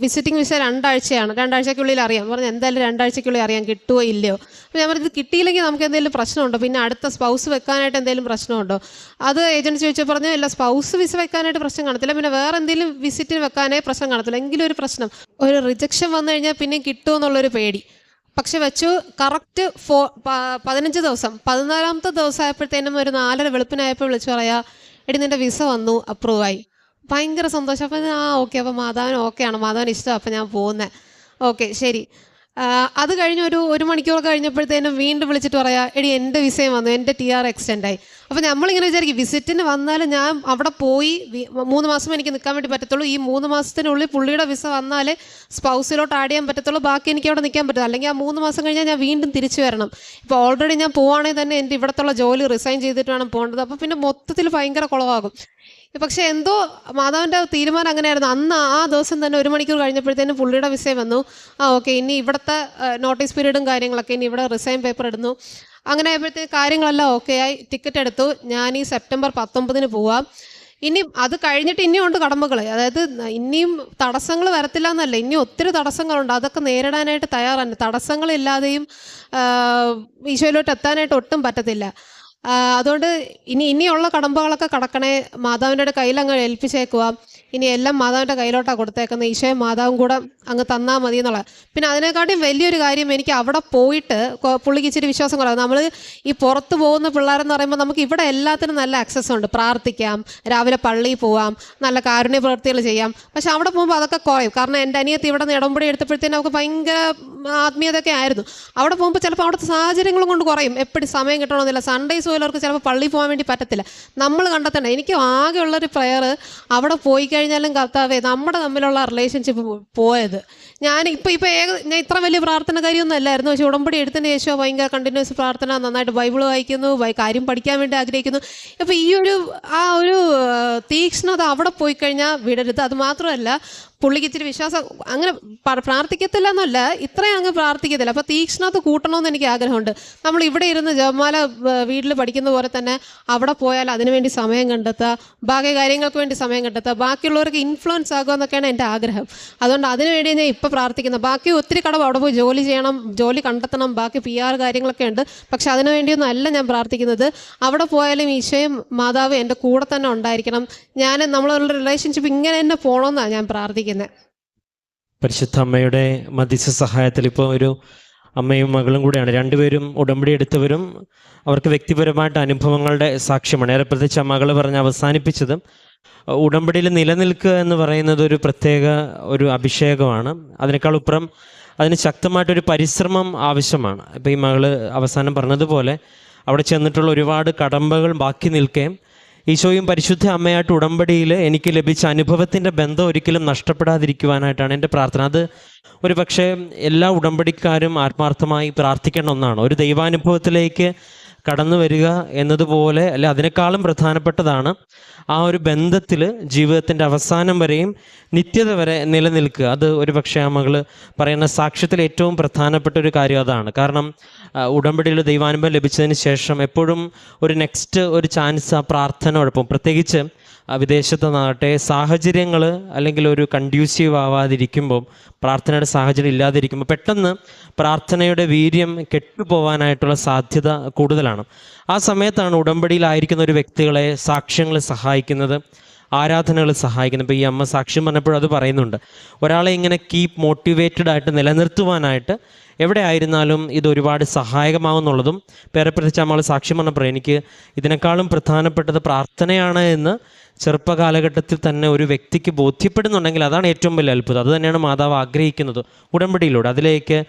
വിസിറ്റിംഗ് വിസ രണ്ടാഴ്ചയാണ്. രണ്ടാഴ്ചയ്ക്കുള്ളിൽ അറിയാം. പറഞ്ഞു എന്തായാലും രണ്ടാഴ്ചയ്ക്കുള്ളിൽ അറിയാം കിട്ടുമോ ഇല്ലയോ. അപ്പോൾ ഞാൻ പറഞ്ഞു കിട്ടിയില്ലെങ്കിൽ നമുക്ക് എന്തെങ്കിലും പ്രശ്നമുണ്ടോ? പിന്നെ അടുത്ത സ്പൗസ് വെക്കാനായിട്ട് എന്തെങ്കിലും പ്രശ്നമുണ്ടോ? അത് ഏജൻസി ചോദിച്ചാൽ പറഞ്ഞു ഇല്ല സ്പൗസ് വിസ വെക്കാനായിട്ട് പ്രശ്നം കാണത്തില്ല. പിന്നെ വേറെ എന്തെങ്കിലും വിസിറ്റിന് വെക്കാനേ പ്രശ്നം കാണത്തില്ല. എങ്കിലും ഒരു പ്രശ്നം. ഒരു റിജക്ഷൻ വന്നു കഴിഞ്ഞാൽ പിന്നെ കിട്ടുമോ എന്നുള്ളൊരു പേടി. പക്ഷെ വെച്ചു കറക്റ്റ് ഫോ പതിനഞ്ച് ദിവസം. പതിനാലാമത്തെ ദിവസം ആയപ്പോഴത്തേനും ഒരു നാലര വെളുപ്പിനായപ്പോൾ വിളിച്ചു പറയാ എടി നിന്റെ വിസ വന്നു അപ്രൂവ് ആയി. ഭയങ്കര സന്തോഷം. അപ്പം ആ ഓക്കെ. അപ്പം മാതാവിന് ഓക്കെയാണ് മാധവൻ ഇഷ്ടം. അപ്പം ഞാൻ പോകുന്നത് ഓക്കെ ശരി. അത് കഴിഞ്ഞ് ഒരു ഒരു മണിക്കൂർ കഴിഞ്ഞപ്പോഴത്തേനും വീണ്ടും വിളിച്ചിട്ട് പറയാ എടി എന്റെ വിസയും വന്നു. എന്റെ ടി ആർ എക്സ്റ്റെൻഡ് ആയി. അപ്പോൾ നമ്മളിങ്ങനെ വിചാരിക്കും വിസിറ്റിന് വന്നാൽ ഞാൻ അവിടെ പോയി മൂന്ന് മാസം എനിക്ക് നിൽക്കാൻ വേണ്ടി പറ്റത്തുള്ളൂ. ഈ മൂന്ന് മാസത്തിനുള്ളിൽ പുള്ളിയുടെ വിസ വന്നാലേ സ്പൗസിലോട്ട് ആഡ് ചെയ്യാൻ പറ്റത്തുള്ളൂ. ബാക്കി എനിക്ക് അവിടെ നിൽക്കാൻ പറ്റില്ല അല്ലെങ്കിൽ ആ മൂന്ന് മാസം കഴിഞ്ഞാൽ ഞാൻ വീണ്ടും തിരിച്ചു വരണം. ഇപ്പോൾ ഓൾറെഡി ഞാൻ പോവുകയാണെങ്കിൽ തന്നെ എന്റെ ഇവിടത്തുള്ള ജോലി റിസൈൻ ചെയ്തിട്ട് വേണം പോകേണ്ടത്. അപ്പോൾ പിന്നെ മൊത്തത്തിൽ ഭയങ്കര കുളമാകും പക്ഷെ എന്തോ മാതാവിന്റെ തീരുമാനം അങ്ങനെയായിരുന്നു. അന്ന് ആ ദിവസം തന്നെ ഒരു മണിക്കൂർ കഴിഞ്ഞപ്പോഴത്തേനും പുള്ളിയുടെ വിസയം വന്നു. ആ ഓക്കെ ഇനി ഇവിടുത്തെ നോട്ടീസ് പീരീഡും കാര്യങ്ങളൊക്കെ ഇനി ഇവിടെ റിസൈൻ പേപ്പർ ഇടുന്നു. അങ്ങനെ ആയപ്പോഴത്തേക്ക് കാര്യങ്ങളെല്ലാം ഓക്കെ ആയി. ടിക്കറ്റ് എടുത്തു. ഞാൻ ഈ സെപ്റ്റംബർ പത്തൊമ്പതിന് പോവാം. ഇനി അത് കഴിഞ്ഞിട്ട് ഇനിയും ഉണ്ട് കടമ്പകൾ അതായത് ഇനിയും തടസ്സങ്ങൾ വരത്തില്ല എന്നല്ല. ഇനി ഒത്തിരി തടസ്സങ്ങളുണ്ട്. അതൊക്കെ നേരിടാനായിട്ട് തയ്യാറാണ് തടസ്സങ്ങളില്ലാതെയും ഈശോയിലോട്ട് എത്താനായിട്ട് ഒട്ടും പറ്റത്തില്ല. അതുകൊണ്ട് ഇനി ഇനിയുള്ള കടമ്പകളൊക്കെ കടക്കണേ. മാതാവിന്റെ കയ്യിൽ അങ്ങ് ഏൽപ്പിച്ചേക്കുക ഇനി എല്ലാം മാതാവിന്റെ കയ്യിലോട്ടാണ് കൊടുത്തേക്കുന്നത് ഈശോയും മാതാവും കൂടെ അങ്ങ് തന്നാൽ മതി എന്നുള്ള. പിന്നെ അതിനെക്കാട്ടിയും വലിയൊരു കാര്യം എനിക്ക് അവിടെ പോയിട്ട് പുള്ളിക്ക് ഇച്ചിരി വിശ്വാസം കുറവ്. നമ്മൾ ഈ പുറത്ത് പോകുന്ന പിള്ളേരെന്ന് പറയുമ്പോൾ നമുക്ക് ഇവിടെ എല്ലാത്തിനും നല്ല ആക്സസ് ഉണ്ട്. പ്രാർത്ഥിക്കാം രാവിലെ പള്ളിയിൽ പോവാം നല്ല കാരുണ്യ പ്രവൃത്തികൾ ചെയ്യാം. പക്ഷെ അവിടെ പോകുമ്പോൾ അതൊക്കെ കുറയും. കാരണം എന്റെ അനിയത്തി ഇവിടെ നിന്ന് ഇടംപൊടി എടുത്തപ്പോഴത്തേനും അവൾക്ക് ഭയങ്കര ആത്മീയതയൊക്കെ ആയിരുന്നു. അവിടെ പോകുമ്പോൾ ചിലപ്പോൾ അവിടുത്തെ സാഹചര്യങ്ങളും കൊണ്ട് കുറയും. എപ്പോഴും സമയം കിട്ടണമെന്നില്ല. സൺഡേസ് പോലും അവർക്ക് ചിലപ്പോൾ പള്ളിയിൽ പോകാൻ വേണ്ടി പറ്റത്തില്ല. നമ്മൾ കണ്ടെത്തണം എനിക്ക് ആകെയുള്ളൊരു പ്രയർ അവിടെ പോയി കഴിഞ്ഞാലും കർത്താവേ നമ്മുടെ തമ്മിലുള്ള റിലേഷൻഷിപ്പ് പോയത്. ഞാൻ ഇപ്പോൾ ഇപ്പോൾ ഏക ഞാൻ ഇത്ര വലിയ പ്രാർത്ഥനകാരിയൊന്നും അല്ലായിരുന്നു. പക്ഷേ ഉടമ്പടി എടുത്തതിന് ശേഷം ഭയങ്കര കണ്ടിന്യൂസ് പ്രാർത്ഥന നന്നായിട്ട് ബൈബിൾ വായിക്കുന്നു കാര്യം പഠിക്കാൻ വേണ്ടി ആഗ്രഹിക്കുന്നു. അപ്പോൾ ഈ ഒരു ആ ഒരു തീക്ഷ്ണത അവിടെ പോയി കഴിഞ്ഞാൽ വിടരുത്. അത് മാത്രമല്ല പുള്ളിക്ക് ഇച്ചിരി വിശ്വാസം അങ്ങനെ പ്രാർത്ഥിക്കത്തില്ല എന്നല്ല ഇത്രയും അങ്ങ് പ്രാർത്ഥിക്കത്തില്ല. അപ്പോൾ തീക്ഷ്ണത കൂട്ടണമെന്ന് എനിക്ക് ആഗ്രഹമുണ്ട്. നമ്മൾ ഇവിടെ ഇരുന്ന് ജപമാല വീട്ടിൽ പഠിക്കുന്ന പോലെ തന്നെ അവിടെ പോയാൽ അതിനുവേണ്ടി സമയം കണ്ടെത്തുക ബാക്കി കാര്യങ്ങൾക്ക് വേണ്ടി സമയം കണ്ടെത്തുക ബാക്കിയുള്ളവർക്ക് ഇൻഫ്ലുവൻസ് ആകുക എന്നൊക്കെയാണ് എന്റെ ആഗ്രഹം. അതുകൊണ്ട് അതിനുവേണ്ടി ഞാൻ ഇപ്പോൾ പ്രാർത്ഥിക്കുന്നത് ബാക്കി ഒത്തിരി കടവ് അവിടെ പോയി ജോലി ചെയ്യണം ജോലി കണ്ടെത്തണം ബാക്കി പി ആർ കാര്യങ്ങളൊക്കെ ഉണ്ട്. പക്ഷെ അതിനു വേണ്ടിയൊന്നും അല്ല ഞാൻ പ്രാർത്ഥിക്കുന്നത്. അവിടെ പോയാലും ഈശോയും മാതാവ് എന്റെ കൂടെ തന്നെ ഉണ്ടായിരിക്കണം. ഞാൻ നമ്മളുള്ള റിലേഷൻഷിപ്പ് ഇങ്ങനെ തന്നെ പോകണമെന്നാണ് ഞാൻ പ്രാർത്ഥിക്കുന്നത് പരിശുദ്ധ അമ്മയുടെ മധ്യസ്ഥ സഹായത്തിൽ ഇപ്പോൾ ഒരു അമ്മയും മകളും കൂടെയാണ്. രണ്ടുപേരും ഉടമ്പടി എടുത്തവരും അവർക്ക് വ്യക്തിപരമായിട്ട് അനുഭവങ്ങളുടെ സാക്ഷ്യമാണ്. ഏറെ പ്രത്യേകിച്ച് മകൾ പറഞ്ഞ് അവസാനിപ്പിച്ചത് ഉടമ്പടിയിൽ നിലനിൽക്കുക എന്ന് പറയുന്നത് ഒരു പ്രത്യേക ഒരു അഭിഷേകമാണ്. അതിനേക്കാൾ ഉപ്പുറം അതിന് ശക്തമായിട്ടൊരു പരിശ്രമം ആവശ്യമാണ്. ഇപ്പോൾ ഈ മകൾ അവസാനം പറഞ്ഞതുപോലെ അവിടെ ചെന്നിട്ടുള്ള ഒരുപാട് കടമ്പകൾ ബാക്കി നിൽക്കുകയും ഈശോയും പരിശുദ്ധ അമ്മയായിട്ട് ഉടമ്പടിയിൽ എനിക്ക് ലഭിച്ച അനുഭവത്തിന്റെ ബന്ധം ഒരിക്കലും നഷ്ടപ്പെടാതിരിക്കുവാനായിട്ടാണ് എന്റെ പ്രാർത്ഥന. അത് ഒരു പക്ഷേ എല്ലാ ഉടമ്പടിക്കാരും ആത്മാർത്ഥമായി പ്രാർത്ഥിക്കേണ്ട ഒന്നാണ്. ഒരു ദൈവാനുഭവത്തിലേക്ക് കടന്നു വരിക എന്നതുപോലെ അല്ല അതിനേക്കാളും പ്രധാനപ്പെട്ടതാണ് ആ ഒരു ബന്ധത്തിൽ ജീവിതത്തിന്റെ അവസാനം വരെയും നിത്യത വരെ നിലനിൽക്കുക. അത് ഒരു പക്ഷേ ആ പറയുന്ന സാക്ഷ്യത്തിൽ ഏറ്റവും പ്രധാനപ്പെട്ട ഒരു കാര്യം അതാണ്. കാരണം ഉടമ്പടിയിൽ ദൈവാനുഭവം ലഭിച്ചതിന് ശേഷം എപ്പോഴും ഒരു നെക്സ്റ്റ് ഒരു ചാൻസ് ആ പ്രാർത്ഥനയോടൊപ്പം പ്രത്യേകിച്ച് വിദേശത്ത് നാട്ടെ സാഹചര്യങ്ങൾ അല്ലെങ്കിൽ ഒരു കൺഡ്യൂസീവ് ആവാതിരിക്കുമ്പോൾ പ്രാർത്ഥനയുടെ സാഹചര്യം ഇല്ലാതിരിക്കുമ്പോൾ പെട്ടെന്ന് പ്രാർത്ഥനയുടെ വീര്യം കെട്ടുപോകാനായിട്ടുള്ള സാധ്യത കൂടുതലാണ്. ആ സമയത്താണ് ഉടമ്പടിയിലായിരിക്കുന്ന ഒരു വ്യക്തികളെ സാക്ഷ്യങ്ങൾ സഹായിക്കുന്നത്. ആരാധനകൾ സഹായിക്കുന്നത് ഇപ്പോൾ ഈ അമ്മ സാക്ഷ്യം പറഞ്ഞപ്പോഴും അത് പറയുന്നുണ്ട്. ഒരാളെ ഇങ്ങനെ കീപ്പ് മോട്ടിവേറ്റഡ് ആയിട്ട് നിലനിർത്തുവാനായിട്ട് എവിടെ ആയിരുന്നാലും ഇത് ഒരുപാട് സഹായകമാവുന്നുള്ളതും പേരെ പ്രത്യേകിച്ച് നമ്മൾ സാക്ഷ്യം പറഞ്ഞപ്പോൾ എനിക്ക് ഇതിനേക്കാളും പ്രധാനപ്പെട്ടത് പ്രാർത്ഥനയാണ് എന്ന് ചെറുപ്പകാലഘട്ടത്തിൽ തന്നെ ഒരു വ്യക്തിക്ക് ബോധ്യപ്പെടുന്നുണ്ടെങ്കിൽ അതാണ് ഏറ്റവും വലിയ അത്ഭുതം. അത് തന്നെയാണ് മാതാവ് ആഗ്രഹിക്കുന്നത്. ഉടമ്പടിയിലൂടെ അതിലേക്ക്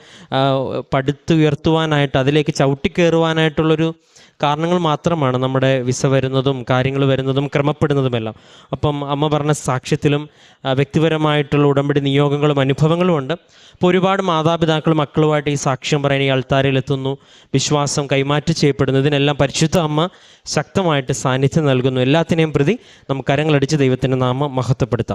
പടുത്തുയർത്തുവാനായിട്ട് അതിലേക്ക് ചവിട്ടിക്കയറുവാനായിട്ടുള്ളൊരു കാരണങ്ങൾ മാത്രമാണ് നമ്മുടെ വിസ വരുന്നതും കാര്യങ്ങൾ വരുന്നതും ക്രമപ്പെടുന്നതുമെല്ലാം. അപ്പം അമ്മ പറഞ്ഞ സാക്ഷ്യത്തിലും വ്യക്തിപരമായിട്ടുള്ള ഉടമ്പടി നിയോഗങ്ങളും അനുഭവങ്ങളും ഉണ്ട്. അപ്പോൾ ഒരുപാട് മാതാപിതാക്കൾ മക്കളുമായിട്ട് ഈ സാക്ഷ്യം പറയാൻ ഈ അൾത്താരയിൽ എത്തുന്നു. വിശ്വാസം കൈമാറ്റം ചെയ്യപ്പെടുന്നു. ഇതിനെല്ലാം പരിശുദ്ധ അമ്മ ശക്തമായിട്ട് സാന്നിധ്യം നൽകുന്നു. എല്ലാത്തിനെയും പ്രതി നമുക്ക് കരങ്ങളടിച്ച് ദൈവത്തിന്റെ നാമം മഹത്വപ്പെടുത്താം.